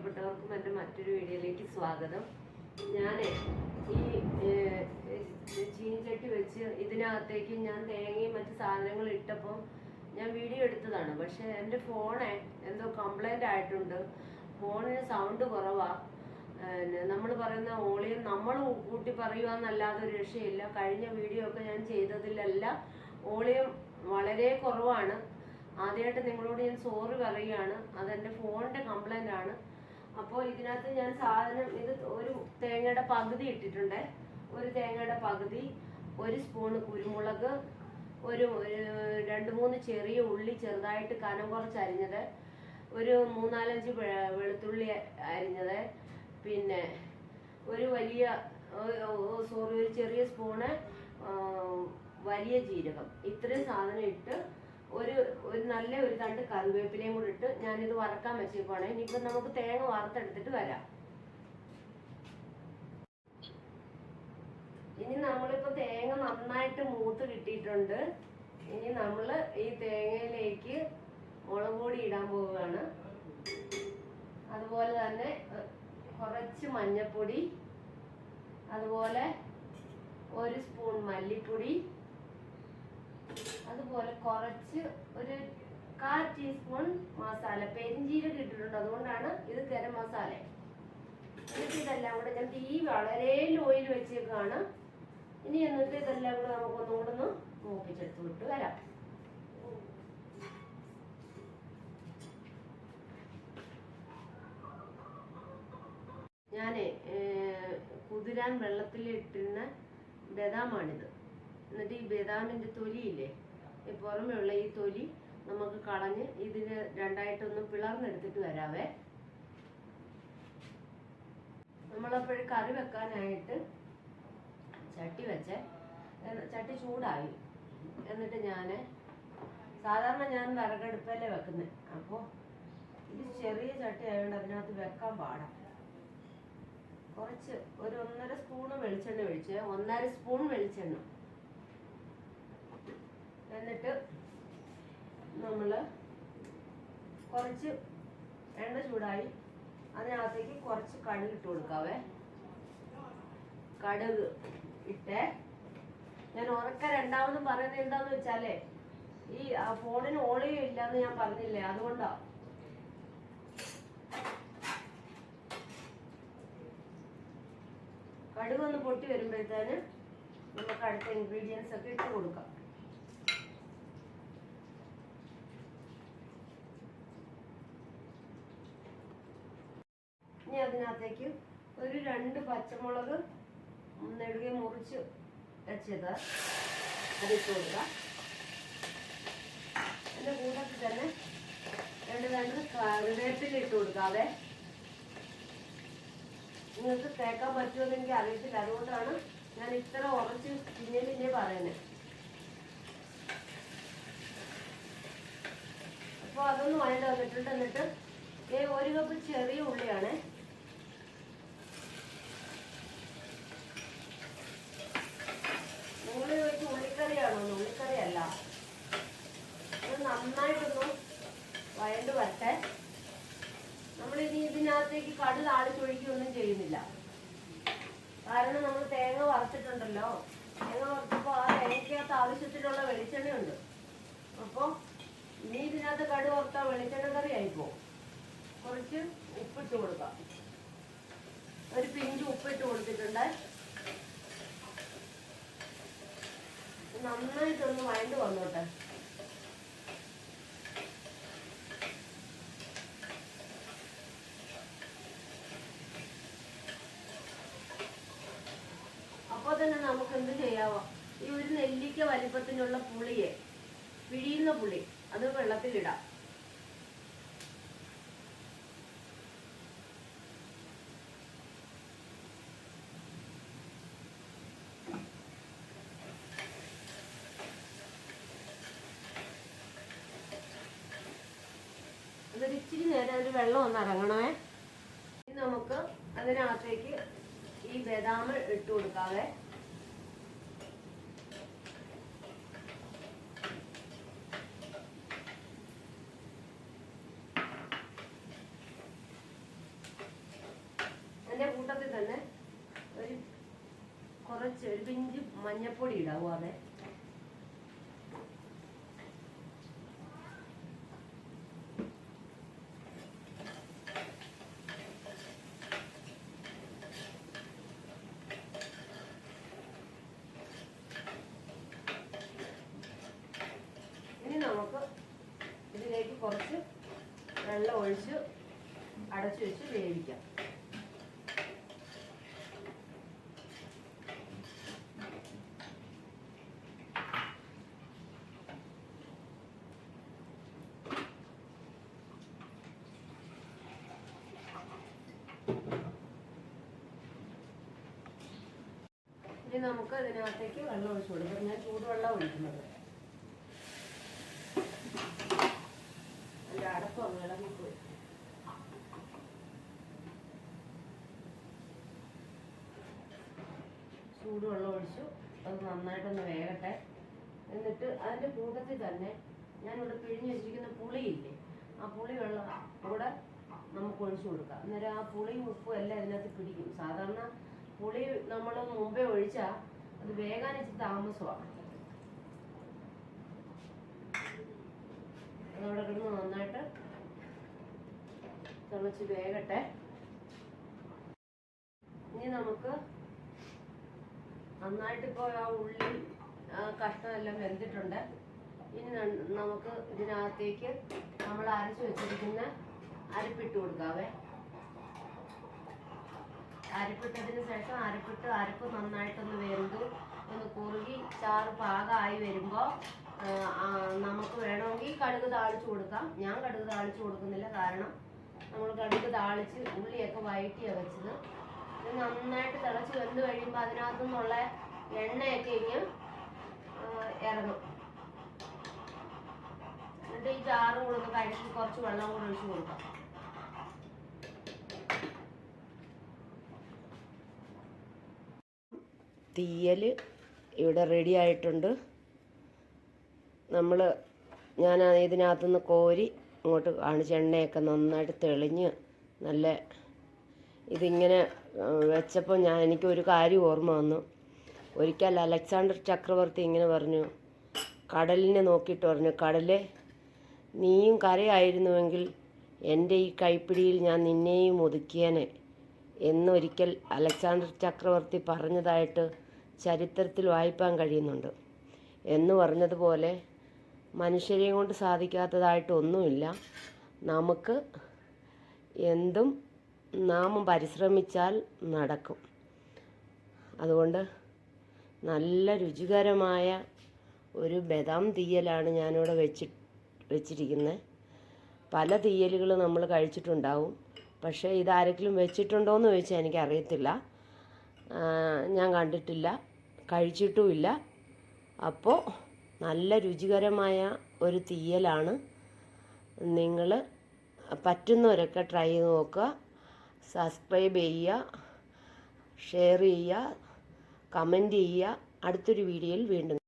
പ്രിയപ്പെട്ടവർക്കും എന്റെ മറ്റൊരു വീഡിയോയിലേക്ക് സ്വാഗതം. ഞാൻ ഈ ചീനിച്ചട്ടി വെച്ച് ഇതിനകത്തേക്ക് ഞാൻ തേങ്ങയും മറ്റു സാധനങ്ങളും ഇട്ടപ്പോൾ ഞാൻ വീഡിയോ എടുത്തതാണ്. പക്ഷെ എന്റെ ഫോണെ എന്തോ കംപ്ലൈന്റ് ആയിട്ടുണ്ട്. ഫോണിന് സൗണ്ട് കുറവാ. നമ്മൾ പറയുന്ന ഓളിയം നമ്മൾ കൂട്ടി പറയുവാന്നല്ലാതെ ഒരു രക്ഷയില്ല. കഴിഞ്ഞ വീഡിയോ ഒക്കെ ഞാൻ ചെയ്തതിലല്ല ഓളിയം വളരെ കുറവാണ്. ആദ്യമായിട്ട് നിങ്ങളോട് ഞാൻ സോറി പറയുകയാണ്. അതെന്റെ ഫോണിന്റെ കംപ്ലൈന്റ് ആണ്. അപ്പോൾ ഇതിനകത്ത് ഞാൻ സാധനം ഇത് ഒരു തേങ്ങയുടെ പകുതി ഇട്ടിട്ടുണ്ട്. ഒരു തേങ്ങയുടെ പകുതി ഒരു സ്പൂൺ കുരുമുളക് ഒരു രണ്ട് മൂന്ന് ചെറിയ ഉള്ളി ചെറുതായിട്ട് കനം കുറച്ച് അരിഞ്ഞത് ഒരു മൂന്നാലഞ്ച് വെളുത്തുള്ളി അരിഞ്ഞത് പിന്നെ ഒരു വലിയ സോറി ഒരു ചെറിയ സ്പൂണ് വലിയ ജീരകം. ഇത്രയും സാധനം ഇട്ട് ഒരു ഒരു നല്ല ഒരു തണ്ട് കറിവേപ്പിലയും കൂടി ഇട്ട് ഞാനിത് വറക്കാൻ വെച്ചേക്കുവാണ്. ഇനിയിപ്പോൾ നമുക്ക് തേങ്ങ വറുത്തെടുത്തിട്ട് വരാം. ഇനി നമ്മളിപ്പോൾ തേങ്ങ നന്നായിട്ട് മൂത്ത് കിട്ടിയിട്ടുണ്ട്. ഇനി നമ്മൾ ഈ തേങ്ങയിലേക്ക് മുളക് പൊടി ഇടാൻ പോവുകയാണ്. അതുപോലെ തന്നെ കുറച്ച് മഞ്ഞപ്പൊടി അതുപോലെ ഒരു സ്പൂൺ മല്ലിപ്പൊടി അതുപോലെ കുറച്ച് ഒരു കാൽ ടീസ്പൂൺ മസാല പെരിഞ്ചീരക ഇട്ടിട്ടുണ്ട്. അതുകൊണ്ടാണ് ഇത് ഗരം മസാല. എന്നിട്ട് ഇതെല്ലാം കൂടെ ഞാൻ തീ വളരെ ലോയിൽ വെച്ചേക്കാണ്. ഇനി എന്നിട്ട് ഇതെല്ലാം കൂടെ നമുക്ക് ഒന്നുകൂടെ ഒന്ന് മൂപ്പിച്ചെടുത്ത് വിട്ട് വരാം. ഞാനേ കുതിരാൻ വെള്ളത്തിൽ ഇട്ടിരുന്ന ബദാമാണിത്. എന്നിട്ട് ഈ ബദാമിന്റെ തൊലിയില്ലേ? പുറമെയുള്ള ഈ തൊലി നമുക്ക് കളഞ്ഞ് ഇതിന് രണ്ടായിട്ടൊന്ന് പിളർന്നെടുത്തിട്ട് വരാവേ. നമ്മളപ്പോഴും കറി വെക്കാനായിട്ട് ചട്ടി വെച്ച്. ചട്ടി ചൂടായി. എന്നിട്ട് ഞാൻ സാധാരണ ഞാൻ വിറകടുപ്പല്ലേ വെക്കുന്നത് അപ്പോൾ ഇത് ചെറിയ ചട്ടി ആയതുകൊണ്ട് അതിനകത്ത് വെക്കാൻ പാടാം. കുറച്ച് ഒരു ഒന്നര സ്പൂണ് വെളിച്ചെണ്ണ ഒഴിച്ച്. ഒന്നര സ്പൂൺ വെളിച്ചെണ്ണ. എന്നിട്ട് നമ്മൾ കുറച്ച് എണ്ണ ചൂടായി അതിനകത്തേക്ക് കുറച്ച് കടുക് ഇട്ട് കൊടുക്കാവേ. കടുക് ഇട്ടേ. ഞാൻ ഉറക്ക രണ്ടാമതും പറയുന്നത് എന്താന്ന് വെച്ചാലേ ഈ ഫോണിന് ഓളിയോ ഇല്ലാന്ന് ഞാൻ പറഞ്ഞില്ലേ അതുകൊണ്ടാ. കടുക് ഒന്ന് പൊട്ടി വരുമ്പോഴത്തേന് നമുക്ക് അടുത്ത ഇൻഗ്രീഡിയൻസ് ഒക്കെ ഇട്ട് കൊടുക്കാം ഇനി അതിനകത്തേക്ക് ഒരു രണ്ട് പച്ചമുളക് നെടുകെ മുറിച്ച് വെച്ചത്. അതിട്ട് കൊടുക്കാം അതിന്റെ കൂട്ടത്തിൽ തന്നെ രണ്ട് രണ്ട് കറിവേപ്പില ഇട്ട് കൊടുക്കാതെ നിങ്ങൾക്ക് കേൾക്കാൻ പറ്റുമെന്ന് എനിക്ക് അറിയത്തില്ല. അതുകൊണ്ടാണ് ഞാൻ ഇത്ര ഉറച്ച് പിന്നെ പിന്നെ പറയുന്നത് അപ്പോൾ അതൊന്ന് വഴി വന്നിട്ടുണ്ട് എന്നിട്ട് ഒരു കപ്പ് ചെറിയ ഉള്ളിയാണ് നിങ്ങൾ ചോദിച്ച ഉള്ളിക്കറിയാണോ ഉള്ളിക്കറി അല്ല ഇത് നന്നായിട്ടൊന്ന് വഴണ്ട് വരട്ടെ നമ്മളിനി ഇതിനകത്തേക്ക് കടു താളിച്ചൊഴിക്കുകയൊന്നും ചെയ്യുന്നില്ല. കാരണം നമ്മൾ തേങ്ങ വറുത്തിട്ടുണ്ടല്ലോ. തേങ്ങ വറുത്തപ്പോൾ ആ തേങ്ങയ്ക്കകത്ത് ആവശ്യത്തിനുള്ള വെളിച്ചെണ്ണയുണ്ട്. അപ്പോൾ ഇനി ഇതിനകത്ത് കടു വറുത്താൽ വെളിച്ചെണ്ണ കറി കുറച്ച് ഉപ്പിട്ട് കൊടുക്കാം. ഒരു പിഞ്ച് ഉപ്പിട്ട് കൊടുത്തിട്ടുണ്ട്. നന്നായിട്ടൊന്ന് വഴണ്ട് വന്നോട്ടെ അപ്പോൾ തന്നെ നമുക്ക് എന്ത് ചെയ്യാവോ? ഈ ഒരു നെല്ലിക്ക വലിപ്പത്തിനുള്ള പുളിയെ പിഴിയുന്ന പുളി അത് വെള്ളത്തിലിടാം. ഇച്ചിരി നേരം ഒരു വെള്ളം ഒന്ന് ഇറങ്ങണമേ. നമുക്ക് അതിനകത്തേക്ക് ഈ ബദാമ് ഇട്ട് കൊടുക്കാവേ. തന്നെ ഒരു കുറച്ച് ഒരു പിഞ്ച് മഞ്ഞപ്പൊടി ഇടാവും അതെ കുറച്ച് വെള്ളം ഒഴിച്ച് അടച്ചു വെച്ച് വേവിക്കാം. നമുക്ക് ഇതിനകത്തേക്ക് വെള്ളം ഒഴിച്ചു കൊടുക്കാം. ഞാൻ ചൂടുവെള്ളം ഒഴിക്കുന്നത്. അടപ്പ് ഇളകിപ്പോയി. ചൂടുവെള്ളം ഒഴിച്ചു. അത് നന്നായിട്ടൊന്ന് വേകട്ടെ. എന്നിട്ട് അതിന്റെ കൂട്ടത്തിൽ തന്നെ ഞാനിവിടെ പിഴിഞ്ഞ് വെച്ചിരിക്കുന്ന പുളിയില്ലേ ആ പുളി വെള്ളം കൂടെ നമുക്ക് ഒഴിച്ചു കൊടുക്കാം. അന്നേരം ആ പുളിയും ഉപ്പും എല്ലാം ഇതിനകത്ത് പിടിക്കും. സാധാരണ പുളി നമ്മൾ മുമ്പേ ഒഴിച്ചാൽ അത് വേഗം ഇച്ചിരി താമസമാണ് അതവിടെ കിടന്ന് നന്നായിട്ട് തിളച്ച് വേകട്ടെ. ഇനി നമുക്ക് നന്നായിട്ട് ഇപ്പോൾ ആ ഉള്ളി ആ കഷ്ണമെല്ലാം വെന്തിട്ടുണ്ട്. ഇനി നമുക്ക് ഇതിനകത്തേക്ക് നമ്മൾ അരച്ച് വെച്ചിരിക്കുന്ന അരപ്പിട്ട് കൊടുക്കാവേ. അരപ്പിട്ടതിന് ശേഷം അരപ്പിട്ട് അരപ്പ് നന്നായിട്ടൊന്ന് വെന്തു. ഒന്ന് കുറുകി ചാറ് പാകമായി വരുമ്പോൾ നമുക്ക് വേണമെങ്കിൽ കടുക് താളിച്ച് കൊടുക്കാം. ഞാൻ കടുക് താളിച്ച് കൊടുക്കുന്നില്ല. കാരണം നമ്മൾ കടുക് താളിച്ച് ഉള്ളിയൊക്കെ വഴറ്റിയാണ് വെച്ചത്. ഇത് നന്നായിട്ട് തിളച്ച് വെന്ത് കഴിയുമ്പോൾ അതിനകത്തു നിന്നുള്ള എണ്ണയൊക്കെ ഇങ്ങ് ഇറങ്ങും. എന്നിട്ട് ഈ ചാറും കൂടെ ഒന്ന് കഴുകി കുറച്ച് വെള്ളം കൂടെ ഒഴിച്ച് കൊടുക്കാം. തീയൽ ഇവിടെ റെഡി ആയിട്ടുണ്ട്. നമ്മൾ ഞാൻ ഇതിനകത്തുനിന്ന് കോരി ഇങ്ങോട്ട് കാണിച്ച് എണ്ണയൊക്കെ നന്നായിട്ട് തെളിഞ്ഞ് നല്ല ഇതിങ്ങനെ വെച്ചപ്പോൾ ഞാൻ എനിക്കൊരു കാര്യം ഓർമ്മ വന്നു. ഒരിക്കൽ അലക്സാണ്ടർ ചക്രവർത്തി ഇങ്ങനെ പറഞ്ഞു കടലിനെ നോക്കിയിട്ട് പറഞ്ഞു കടലെ നീയും കരയായിരുന്നുവെങ്കിൽ എന്റെ ഈ കൈപ്പിടിയിൽ ഞാൻ നിന്നെയും ഒതുക്കിയേനെ എന്നൊരിക്കൽ അലക്സാണ്ടർ ചക്രവർത്തി പറഞ്ഞതായിട്ട് ചരിത്രത്തിൽ വായിപ്പാൻ കഴിയുന്നുണ്ട്. എന്ന് പറഞ്ഞതുപോലെ മനുഷ്യരെയും കൊണ്ട് സാധിക്കാത്തതായിട്ടൊന്നുമില്ല. നമുക്ക് എന്തും നാം പരിശ്രമിച്ചാൽ നടക്കും. അതുകൊണ്ട് നല്ല രുചികരമായ ഒരു ബദാം തീയലാണ് ഞാനിവിടെ വെച്ചി വെച്ചിരിക്കുന്നത് പല തീയലുകൾ നമ്മൾ കഴിച്ചിട്ടുണ്ടാവും. പക്ഷേ ഇതാരെങ്കിലും വെച്ചിട്ടുണ്ടോ എന്ന് ചോദിച്ചാൽ എനിക്കറിയത്തില്ല ഞാൻ കണ്ടിട്ടില്ല. കഴിച്ചിട്ടുമില്ല. അപ്പോൾ നല്ല രുചികരമായ ഒരു തീയലാണ് നിങ്ങൾ പറ്റുന്നവരൊക്കെ ട്രൈ ചെയ്ത് നോക്കുക. സബ്സ്ക്രൈബ് ചെയ്യുക ഷെയർ ചെയ്യുക കമന്റ് ചെയ്യുക. അടുത്തൊരു വീഡിയോയിൽ വീണ്ടും